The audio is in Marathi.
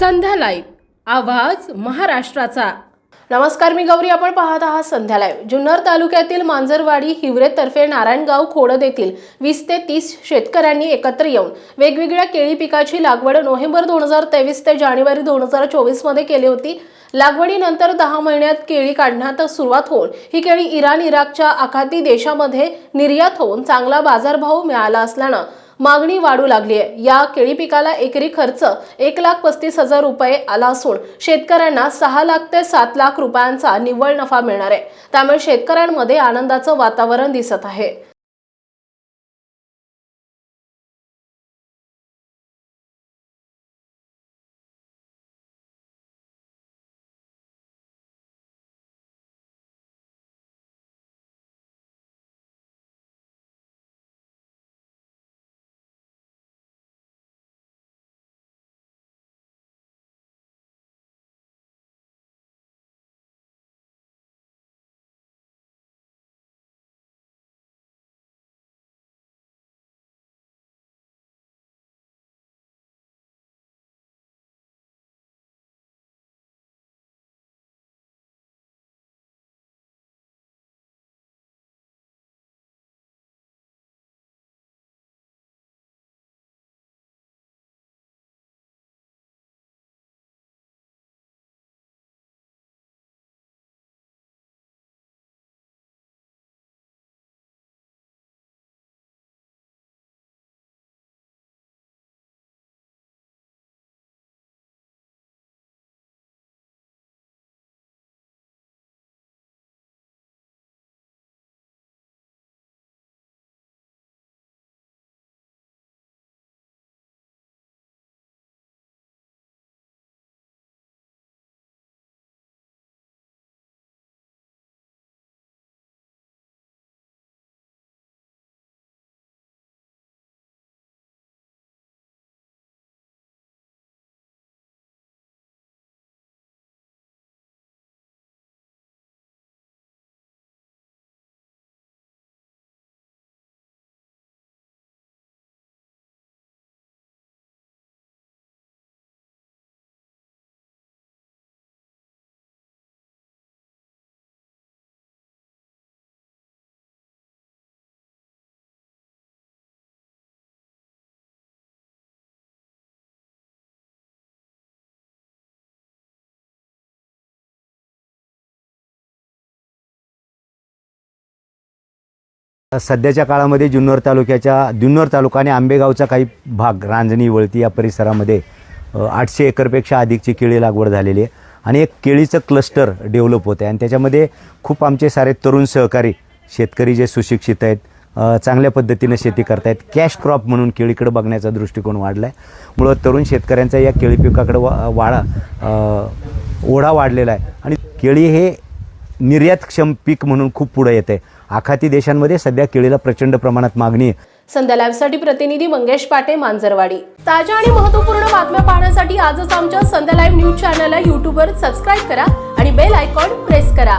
संध्या लाईव्ह आवाज महाराष्ट्राचा. नमस्कार मी गौरी. आपण पाहत आहात संध्या लाईव्ह जुन्नर तालुक्यातील मांजरवाडी हिवरेतर्फे नारायणगाव खोडद येथील वीस ते तीस शेतकऱ्यांनी एकत्र येऊन वेगवेगळ्या केळी पिकाची लागवड नोव्हेंबर दोन हजार तेवीस ते जानेवारी दोन हजार चोवीसमध्ये केली होती. लागवडीनंतर दहा महिन्यात केळी काढण्यात सुरुवात होऊन ही केळी इराण इराकच्या आखाती देशामध्ये निर्यात होऊन चांगला बाजारभाव मिळाला असल्यानं मागणी वाढू लागली आहे. या केळी पिकाला एकरी खर्च एक लाख पस्तीस हजार रुपये आला असून शेतकऱ्यांना सहा लाख ते सात लाख रुपयांचा निव्वळ नफा मिळणार आहे. त्यामुळे शेतकऱ्यांमध्ये आनंदाचं वातावरण दिसत आहे. सध्याच्या काळामध्ये जुन्नर तालुक्याच्या जुन्नर तालुका आणि आंबेगावचा काही भाग रांजणी वळती या परिसरामध्ये आठशे एकरपेक्षा अधिकची केळी लागवड झालेली आहे. आणि एक केळीचं क्लस्टर डेव्हलप होतं आहे आणि त्याच्यामध्ये खूप आमचे सारे तरुण सहकारी शेतकरी जे सुशिक्षित आहेत चांगल्या पद्धतीनं शेती करतायत. कॅश क्रॉप म्हणून केळीकडे बघण्याचा दृष्टिकोन वाढला आहे मुळं तरुण शेतकऱ्यांचा या केळी पिकाकडे वा वाढा ओढा वाढलेला आहे. आणि केळी हे निर्यातक्षम पीक म्हणून खूप पुढे येते आखाती देशांमध्ये सध्या केळीला प्रचंड प्रमाणात मागणी आहे. संध्या लाईव्हसाठी प्रतिनिधी मंगेश पाटे मांजरवाडी. ताज्या आणि महत्त्वपूर्ण बातम्या पाहण्यासाठी आजच आमच्या संध्या लाईव्ह न्यूज चॅनलला यूट्यूबवर सबस्क्राईब करा आणि बेल आयकॉन प्रेस करा.